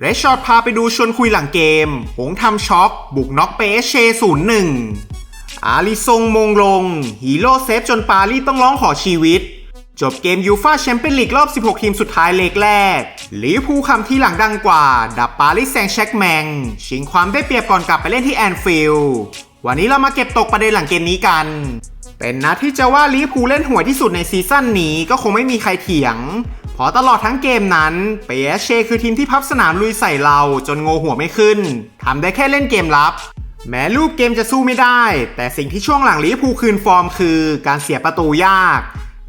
เรชชอร์ดพาไปดูชวนคุยหลังเกม หงทำช็อกบุกน็อกเปเชศูนย์หนึ่งอาลิซงมงลง ฮีโร่เซฟจนปารีต้องร้องขอชีวิต จบเกมยูฟาแชมเปี้ยนลีกรอบ 16 ทีมสุดท้ายเลกแรกลิเวอร์พูลคำที่หลังดังกว่า ดับปารีสแซงแช็กแมง ชิงความได้เปรียบก่อนกลับไปเล่นที่แอนฟิลด์วันนี้เรามาเก็บตกประเด็นหลังเกมนี้กัน เป็นนัดที่จะว่าลิเวอร์พูลเล่นห่วยที่สุดในซีซั่นนี้ก็คงไม่มีใครเถียง เพราะตลอดทั้งเกมนั้นเปเชคือทีมที่พับสนามลุยใส่เราจนโงหัวไม่ขึ้นทำได้แค่เล่นเกมรับ แม้รูปเกมจะสู้ไม่ได้ แต่สิ่งที่ช่วงหลังลิเวอร์พูลคืนฟอร์มคือการเสียประตูยาก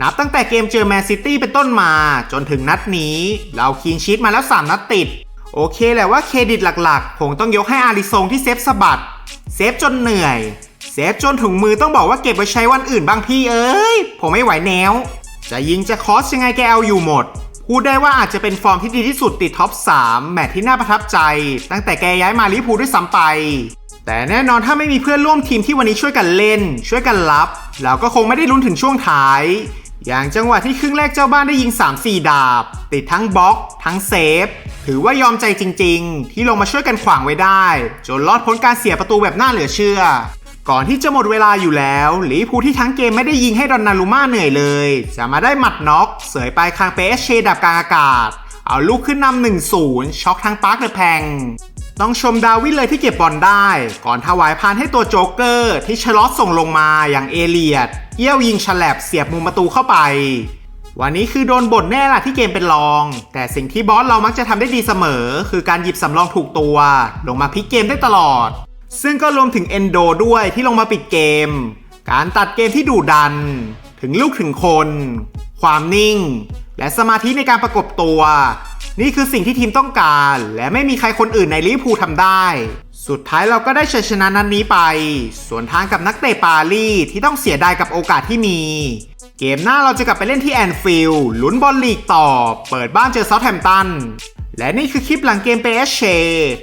นับตั้งแต่เกมเจอแมนซิตี้เป็นต้นมา จนถึงนัดนี้ เราคีนชีตมาแล้ว 3 นัดติด โอเคแหละว่าเครดิตหลักๆคงต้องยกให้อาริซงที่เซฟสะบัดเซฟจนเหนื่อยเซฟจนถุงมือต้องบอกว่าเก็บไว้ใช้วันอื่นบางพี่เอ้ย ผมไม่ไหวแนว จะยิงจะคอสยังไงแกเอาอยู่หมด พูดได้ว่าอาจจะเป็นฟอร์มที่ดีที่สุดติดท็อป 3 แมตช์ที่น่าประทับใจ ตั้งแต่แกย้ายมาลิพูด้วยซ้ำไป แต่แน่นอนถ้าไม่มีเพื่อนร่วมทีมที่วันนี้ช่วยกันเล่น ช่วยกันรับ เราก็คงไม่ได้ลุ้นถึงช่วงท้าย อย่างจังหวะที่ครึ่งแรกเจ้าบ้านได้ยิง 3-4 ดาบ ติดทั้งบล็อก ทั้งเซฟถือว่ายอมใจจริง ๆ ที่ลงมาช่วยกันขวางไว้ได้ จนรอดพ้นการเสียประตูแบบน่าเหลือเชื่อ ก่อนที่จะหมดเวลาอยู่แล้วลิพูที่ทั้งเกมไม่ได้ยิงให้ดอนนารุม่าเหนื่อยเลย จะมาได้หมัดน็อกเสยปลายคางเปเอสเชดับกลางอากาศ เอาลูกขึ้นนำหนึ่งศูนย์ช็อกทั้งปาร์คเดอะแพงต้องชมดาวินเลยที่เก็บบอลได้ ก่อนถวายพานให้ตัวโจ๊กเกอร์ ที่ชลอตส่งลงมาอย่างเอเลียด เอี้ยวยิงฉลับเสียบมุมประตูเข้าไป วันนี้คือโดนบ่นแน่ล่ะที่เกมเป็นรอง แต่สิ่งที่บอสเรามักจะทำได้ดีเสมอ คือการหยิบสำรองถูกตัว ลงมาพลิกเกมได้ตลอด ซึ่งก็รวมถึงเอนโดด้วยที่ลงมาปิดเกม การตัดเกมที่ดุดัน ถึงลูกถึงคน ความนิ่ง และสมาธิในการประกบตัว นี่คือสิ่งที่ทีมต้องการ และไม่มีใครคนอื่นในลิเวอร์พูลทำได้ สุดท้ายเราก็ได้ชัยชนะนัดนนี้ไป ส่วนทางกับนักเตะปารีสที่ต้องเสียดายกับโอกาสที่มี เกมหน้าเราจะกลับไปเล่นที่แอนฟิลด์ลุ้นบอลลีกต่อ เปิดบ้านเจอเซาท์แฮมป์ตัน และนี่คือคลิปหลังเกม PSG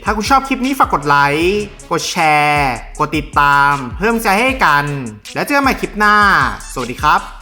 ถ้าคุณชอบคลิปนี้ฝากกดไลค์ กดแชร์ กดติดตาม เพิ่มใจให้กัน แล้วเจอกันใหม่คลิปหน้า สวัสดีครับ